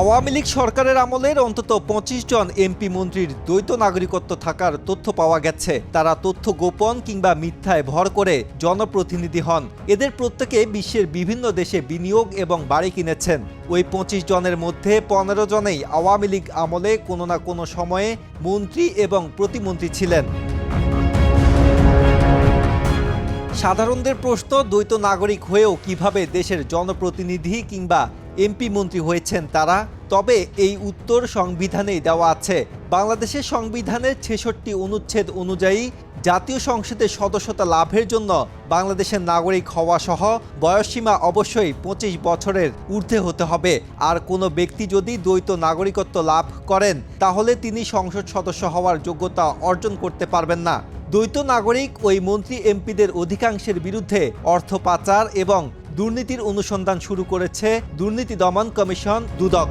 আওয়ামী লীগ সরকারের আমলের অন্তত পঁচিশ জন এমপি মন্ত্রীর দ্বৈত নাগরিকত্ব থাকার তথ্য পাওয়া গেছে। তারা তথ্য গোপন কিংবা মিথ্যায় ভর করে জনপ্রতিনিধি হন। এদের প্রত্যেকে বিশ্বের বিভিন্ন দেশে বিনিয়োগ এবং বাড়ি কিনেছেন। ওই পঁচিশ জনের মধ্যে পনেরো জনেই আওয়ামী লীগ আমলে কোনো না কোনো সময়ে মন্ত্রী এবং প্রতিমন্ত্রী ছিলেন। সাধারণদের প্রশ্ন, দ্বৈত নাগরিক হয়েও কীভাবে দেশের জনপ্রতিনিধি কিংবা এমপি মন্ত্রী হয়েছেন তারা। তবে এই উত্তর সংবিধানেই দেওয়া আছে, বাংলাদেশের সংবিধানের ছেষট্টি অনুচ্ছেদ অনুযায়ী জাতীয় সংসদের সদস্যতা লাভের জন্য বাংলাদেশের নাগরিক হওয়া সহ বয়সসীমা অবশ্যই পঁচিশ বছরের ঊর্ধ্বে হতে হবে। আর কোনো ব্যক্তি যদি দ্বৈত নাগরিকত্ব লাভ করেন, তাহলে তিনি সংসদ সদস্য হওয়ার যোগ্যতা অর্জন করতে পারবেন না। দ্বৈত নাগরিক ওই মন্ত্রী এমপিদের অধিকাংশের বিরুদ্ধে অর্থ পাচার এবং দুর্নীতির অনুসন্ধান শুরু করেছে দুর্নীতি দমন কমিশন দুদক।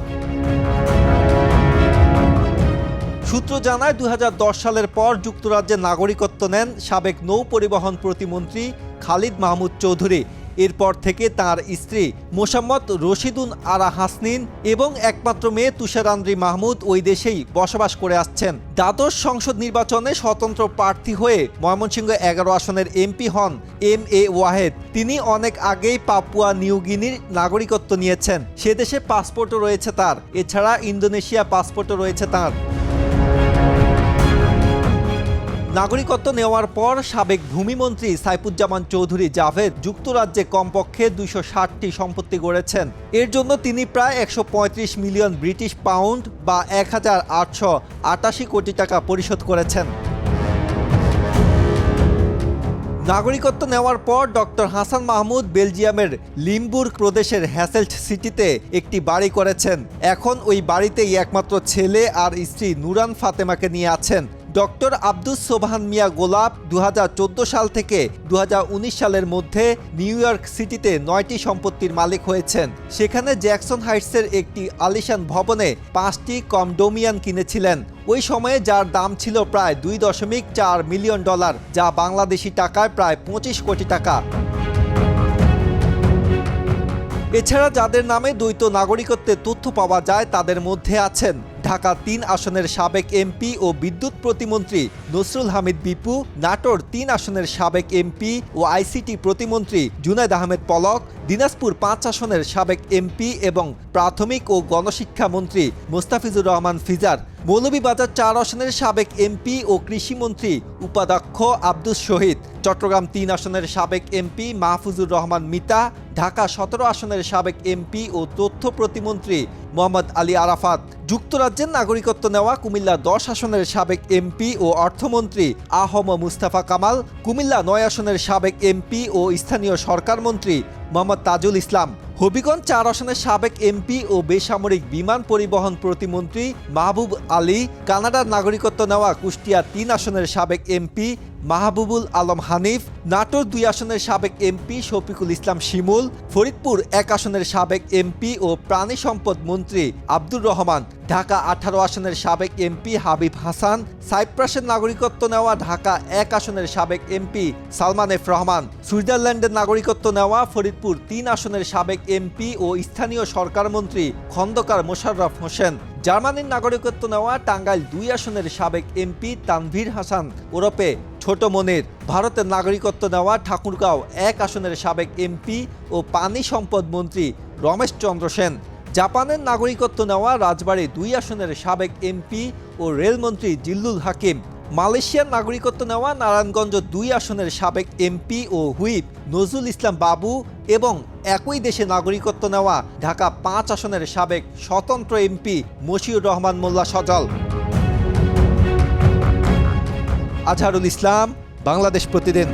সূত্র জানায় দু হাজার দশ সালের পর যুক্তরাজ্যে নাগরিকত্ব নেন সাবেক নৌ পরিবহন প্রতিমন্ত্রী খালিদ মাহমুদ চৌধুরী। এরপর থেকে তার স্ত্রী মোসাম্মদ রশিদুন আরা হাসনিন এবং একমাত্র মেয়ে তুষারান্দ্রি মাহমুদ ওই দেশেই বসবাস করে আসছেন। দ্বাদশ সংসদ নির্বাচনে স্বতন্ত্র প্রার্থী হয়ে ময়মনসিংহ এগারো আসনের এমপি হন এম এ ওয়াহেদ। তিনি অনেক আগেই পাপুয়া নিউগিনির নাগরিকত্ব নিয়েছেন। সে দেশে পাসপোর্টও রয়েছে তার। এছাড়া ইন্দোনেশিয়া পাসপোর্টও রয়েছে তার। নাগরিকত্ব নেওয়ার পর সাবেক ভূমিমন্ত্রী সাইফুজ্জামান চৌধুরী জাভেদ যুক্তরাজ্যে কমপক্ষে দুইশো ষাটটি সম্পত্তি গড়েছেন। এর জন্য তিনি প্রায় একশো পঁয়ত্রিশ মিলিয়ন ব্রিটিশ পাউন্ড বা এক হাজার আটশো আটাশি কোটি টাকা পরিশোধ করেছেন। নাগরিকত্ব নেওয়ার পর ডক্টর হাসান মাহমুদ বেলজিয়ামের লিমবুর্গ প্রদেশের হ্যাসেল্ট সিটিতে একটি বাড়ি করেছেন। এখন ওই বাড়িতেই একমাত্র ছেলে আর স্ত্রী নুরান ফাতেমাকে নিয়ে আছেন। ডক্টর আব্দুস সোবহান মিয়া গোলাপ দু হাজার চোদ্দ সাল থেকে দু হাজার উনিশ সালের মধ্যে নিউ ইয়র্ক সিটিতে নয়টি সম্পত্তির মালিক হয়েছেন। সেখানে জ্যাকসন হাইটসের একটি আলিশান ভবনে পাঁচটি কমডোমিয়ান কিনেছিলেন। ওই সময়ে যার দাম ছিল প্রায় দুই দশমিক চার মিলিয়ন ডলার, যা বাংলাদেশি টাকায় প্রায় পঁচিশ কোটি টাকা। এছাড়া যাদের নামে দ্বৈত নাগরিকত্বের তথ্য পাওয়া যায়, তাদের মধ্যে আছেন ঢাকা তিন আসনের সাবেক এমপি ও বিদ্যুৎ প্রতিমন্ত্রী নসরুল হামিদ বিপু, নাটোর তিন আসনের সাবেক এমপি ও আইসিটি প্রতিমন্ত্রী জুনায়দ আহমেদ পলক, দিনাজপুর পাঁচ আসনের সাবেক এমপি এবং প্রাথমিক ও গণশিক্ষা মন্ত্রী মোস্তাফিজুর রহমান ফিজার, মৌলভীবাজার চার আসনের সাবেক এমপি ও কৃষিমন্ত্রী উপাধ্যক্ষ আব্দুস শহীদ, চট্টগ্রাম তিন আসনের সাবেক এমপি মাহফুজুর রহমান মিতা, ঢাকা সতেরো আসনের সাবেক এমপি ও তথ্য প্রতিমন্ত্রী মোহাম্মদ আলী আরাফাত যুক্তরাজ্যের নাগরিকত্ব নেওয়া কুমিল্লা দশ আসনের সাবেক এমপি ও অর্থমন্ত্রী আহম মুস্তাফা কামাল, কুমিল্লা নয় আসনের সাবেক এমপি ও স্থানীয় সরকার মন্ত্রী মোহাম্মদ তাজুল ইসলাম, হবিগঞ্জ চার আসনের সাবেক এমপি ও বেসামরিক বিমান পরিবহন প্রতিমন্ত্রী মাহবুব আলী, কানাডার নাগরিকত্ব নেওয়া কুষ্টিয়া তিন আসনের সাবেক এমপি মাহবুবুল আলম হানিফ, নাটোর দুই আসনের সাবেক এমপি শফিকুল ইসলাম শিমুল, ফরিদপুর এক আসনের সাবেক এমপি ও প্রাণী সম্পদ মন্ত্রী আব্দুর রহমান, ঢাকা আঠারো আসনের সাবেক এমপি হাবিব হাসান, সাইপ্রাসের নাগরিকত্ব নেওয়া ঢাকা এক আসনের সাবেক এমপি সালমান এফ রহমান, সুইজারল্যান্ডের নাগরিকত্ব নেওয়া ফরিদপুর তিন আসনের সাবেক এমপি ও স্থানীয় সরকার মন্ত্রী খন্দকার মোশাররফ হোসেন। জার্মানির নাগরিকত্ব নেওয়া টাঙ্গাইল দুই আসনের সাবেক এমপি তানভীর হাসান ওরপে ছোট মনের। ভারতের নাগরিকত্ব নেওয়া ঠাকুরগাঁও এক আসনের সাবেক এমপি ও পানি সম্পদ মন্ত্রী রমেশ চন্দ্র সেন। জাপানের নাগরিকত্ব নেওয়া রাজবাড়ী দুই আসনের সাবেক এমপি ও রেলমন্ত্রী জিল্লুল হাকিম। মালয়েশিয়ার নাগরিকত্ব নেওয়া নারায়ণগঞ্জ দুই আসনের সাবেক এমপি ও হুইপ নজরুল ইসলাম বাবু এবং একই দেশে নাগরিকত্ব নেওয়া ঢাকা পাঁচ আসনের সাবেক স্বতন্ত্র এমপি মশিউর রহমান মোল্লা সজল। আজহারুল ইসলাম, বাংলাদেশ প্রতিদিন।